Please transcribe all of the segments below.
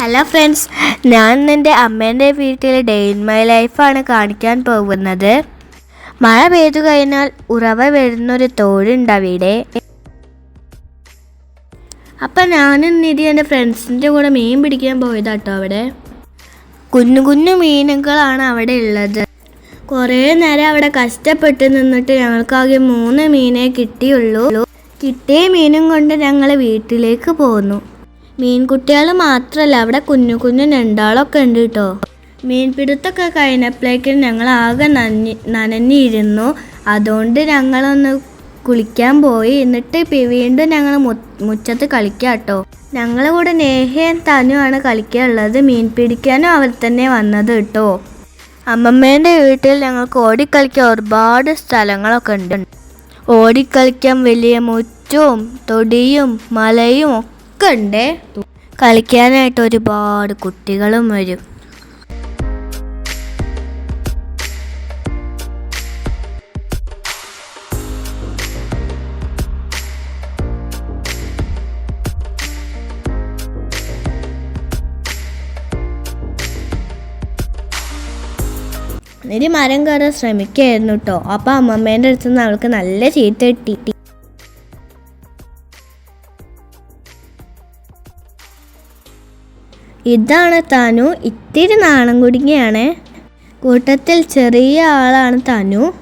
Hello friends ഞാൻ എന്റെ അമ്മേന്റെ വീട്ടിൽ ഡേ ഇൻ മൈ ലൈഫാണ് കാണിക്കാൻ പോകുന്നത്. മഴ പെയ്തു കഴിഞ്ഞാൽ ഉറവ വരുന്നൊരു തോടുണ്ട് അവിടെ. അപ്പം ഞാനും നിധി എന്റെ ഫ്രണ്ട്സിന്റെ കൂടെ മീൻ പിടിക്കാൻ പോയതാട്ടോ അവിടെ. കുഞ്ഞു കുഞ്ഞു മീനുകളാണ് അവിടെ ഉള്ളത്. കുറേ നേരം അവിടെ കഷ്ടപ്പെട്ട് നിന്നിട്ട് ഞങ്ങൾക്കാകെ മൂന്ന് മീനേ കിട്ടിയുള്ളൂ. കിട്ടിയ മീനും കൊണ്ട് ഞങ്ങൾ വീട്ടിലേക്ക് പോന്നു. മീൻകുട്ടികൾ മാത്രമല്ല അവിടെ കുഞ്ഞു കുഞ്ഞു രണ്ടാളൊക്കെ ഉണ്ട് കേട്ടോ മീൻപിടുത്തൊക്കെ കഴിഞ്ഞപ്പോഴേക്കും ഞങ്ങൾ ആകെ നനഞ്ഞ് നനഞ്ഞിരുന്നു. അതുകൊണ്ട് ഞങ്ങളൊന്ന് കുളിക്കാൻ പോയി. എന്നിട്ട് വീണ്ടും ഞങ്ങൾ മുറ്റത്ത് കളിക്കാം കേട്ടോ ഞങ്ങളെ കൂടെ നേഹയും തനുവാണ് കളിക്കാനുള്ളത്. മീൻ പിടിക്കാനും അവർ തന്നെ വന്നത് കേട്ടോ അമ്മമ്മേന്റെ വീട്ടിൽ ഞങ്ങൾക്ക് ഓടിക്കളിക്കാൻ ഒരുപാട് സ്ഥലങ്ങളൊക്കെ ഉണ്ട്. ഓടിക്കളിക്കാൻ വലിയ മുറ്റവും തൊടിയും മലയും ഒക്കെ ഉണ്ട് കളിക്കാനായിട്ട് ഒരുപാട് കുട്ടികളും വരും. എന്നിട്ട് മരം കയറാൻ ശ്രമിക്കായിരുന്നു കേട്ടോ. അപ്പം അമ്മമ്മേന്റെ അടുത്ത് നിന്ന് അവൾക്ക് നല്ല ചീത്ത കിട്ടി. ഇതാണ് തനു ഇത്തിരി നാണം കുടുങ്ങിയാണ്. കൂട്ടത്തിൽ ചെറിയ ആളാണ് തനു.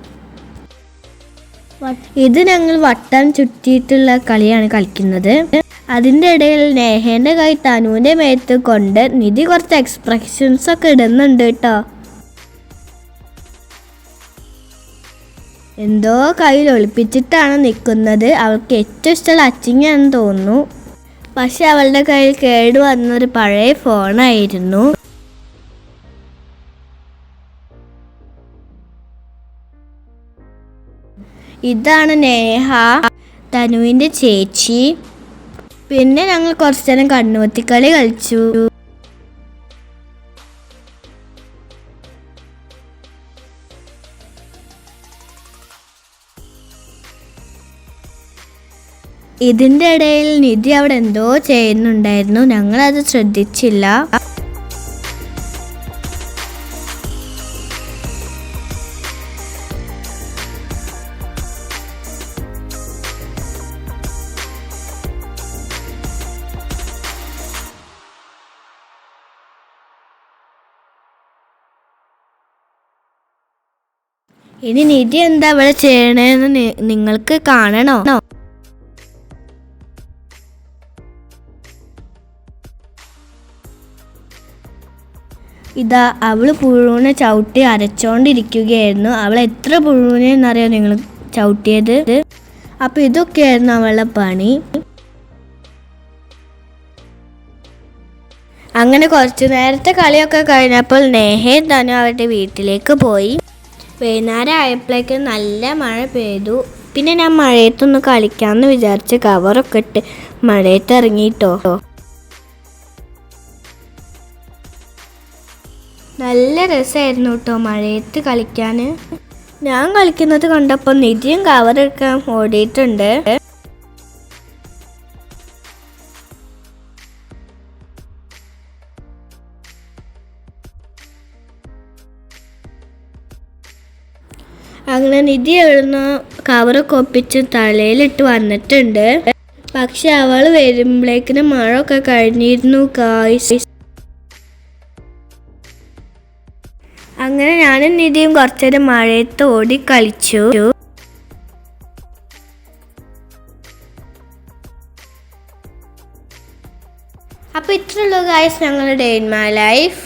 ഇത് ഞങ്ങൾ വട്ടം ചുറ്റിയിട്ടുള്ള കളിയാണ് കളിക്കുന്നത്. അതിന്റെ ഇടയിൽ നേഹേന്റെ കൈ തനുവിന്റെ മേത്ത് കൊണ്ട് നിധി കുറച്ച് എക്സ്പ്രഷൻസ് ഒക്കെ ഇടുന്നുണ്ട് കേട്ടോ. എന്തോ കയ്യിൽ ഒളിപ്പിച്ചിട്ടാണ് നിൽക്കുന്നത്. അവൾക്ക് ഏറ്റവും ഇഷ്ടമുള്ള അച്ചിങ്ങാണെന്ന് തോന്നുന്നു. പക്ഷെ അവളുടെ കയ്യിൽ കേട് വന്നൊരു പഴയ ഫോണായിരുന്നു. ഇതാണ് നേഹ തനുവിന്റെ ചേച്ചി. പിന്നെ ഞങ്ങൾ കുറച്ചു നേരം കണ്ണുവത്തിക്കളി കളിച്ചു. ഇതിന്റെ ഇടയിൽ നിധി അവിടെ എന്തോ ചെയ്യുന്നുണ്ടായിരുന്നു. ഞങ്ങളത് ശ്രദ്ധിച്ചില്ല. ഇനി നിധി എന്താ ഇവിടെ ചെയ്യണേന്ന് നിങ്ങൾക്ക് കാണണോ? ഇതാ അവൾ പുഴുവിനെ ചവിട്ടി അരച്ചോണ്ടിരിക്കുകയായിരുന്നു. അവൾ എത്ര പുഴുവിനെ എന്നറിയോ നിങ്ങൾ ചവിട്ടിയത്? അപ്പൊ ഇതൊക്കെയായിരുന്നു അവളുടെ പണി. അങ്ങനെ കുറച്ചു നേരത്തെ കളിയൊക്കെ കഴിഞ്ഞപ്പോൾ നേഹയും തന്നെ അവരുടെ വീട്ടിലേക്ക് പോയി. വൈകുന്നേരം ആയപ്പോഴേക്ക് നല്ല മഴ പെയ്തു. പിന്നെ ഞാൻ മഴയത്തൊന്ന് കളിക്കാമെന്ന് വിചാരിച്ച് കവറൊക്കെ ഇട്ട് മഴയത്ത് ഇറങ്ങിയിട്ടോ. നല്ല രസമായിരുന്നു കേട്ടോ മഴയത്ത് കളിക്കാൻ ഞാൻ കളിക്കുന്നത് കണ്ടപ്പോൾ നിധിയും കവറെടുക്കാൻ ഓടിയിട്ടുണ്ട്. അങ്ങനെ നിധി എഴുന്ന കവറൊക്കെ ഒപ്പിച്ച് തലയിലിട്ട് വന്നിട്ടുണ്ട്. പക്ഷെ അവൾ വരുമ്പോഴേക്കിന് മഴ ഒക്കെ കഴിഞ്ഞിരുന്നു കായ്സ് അങ്ങനെ ഞാനും നിധിയും കുറച്ചേരം മഴയത്ത് ഓടി കളിച്ചു. അപ്പൊ ഇത്രയുള്ളൂ ഗായ്സ് ഞങ്ങളുടെ ഇൻ മൈ ലൈഫ്